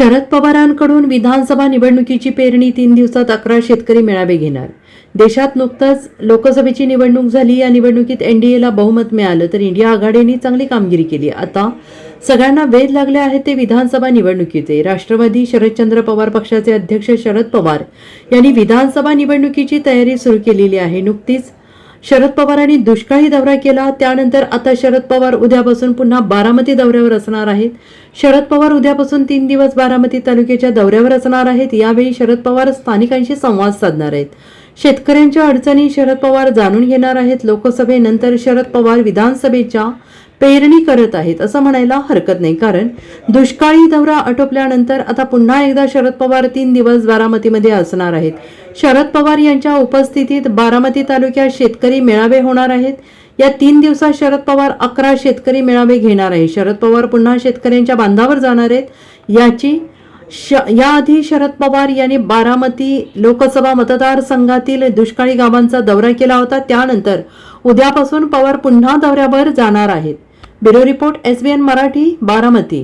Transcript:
शरद पवारांकडून विधानसभा निवडणुकीची पेरणी तीन दिवसात अकरा शेतकरी मेळावे घेणार. देशात नुकतंच लोकसभेची निवडणूक झाली. या निवडणुकीत एनडीएला बहुमत मिळालं तर इंडिया आघाडीने चांगली कामगिरी केली. आता सगळ्यांना वेध लागले आहेत ते विधानसभा निवडणुकीचे. राष्ट्रवादी शरदचंद्र पवार पक्षाचे अध्यक्ष शरद पवार यांनी विधानसभा निवडणुकीची तयारी सुरू केलेली आहे. नुकतीच शरद पवारांनी दुष्काळी दौरा केला. त्यानंतर आता शरद पवार उद्यापासून पुन्हा बारामती दौऱ्यावर असणार आहेत. शरद पवार उद्यापासून तीन दिवस बारामती तालुक्याच्या दौऱ्यावर असणार आहेत. यावेळी शरद पवार स्थानिकांशी संवाद साधणार आहेत. शेतकऱ्यांच्या अडचणी शरद पवार जाणून घेणार आहेत. लोकसभेनंतर शरद पवार विधानसभेच्या पेरणी करत आहेत असं म्हणायला हरकत नाही. कारण दुष्काळी दौरा आटोपल्यानंतर आता पुन्हा एकदा शरद पवार तीन दिवस बारामतीमध्ये असणार आहेत. शरद पवार यांच्या उपस्थितीत बारामती तालुक्यात शेतकरी मेळावे होणार आहेत. या तीन दिवसात शरद पवार अकरा शेतकरी मेळावे घेणार आहे शरद पवार पुन्हा शेतकऱ्यांच्या बांधावर जाणार आहेत. याची श याआधी शरद पवार यांनी बारामती लोकसभा मतदारसंघातील दुष्काळी गावांचा दौरा केला होता. त्यानंतर उद्यापासून पवार पुन्हा दौऱ्यावर जाणार आहेत. Bureau report SBN Marathi Baramati.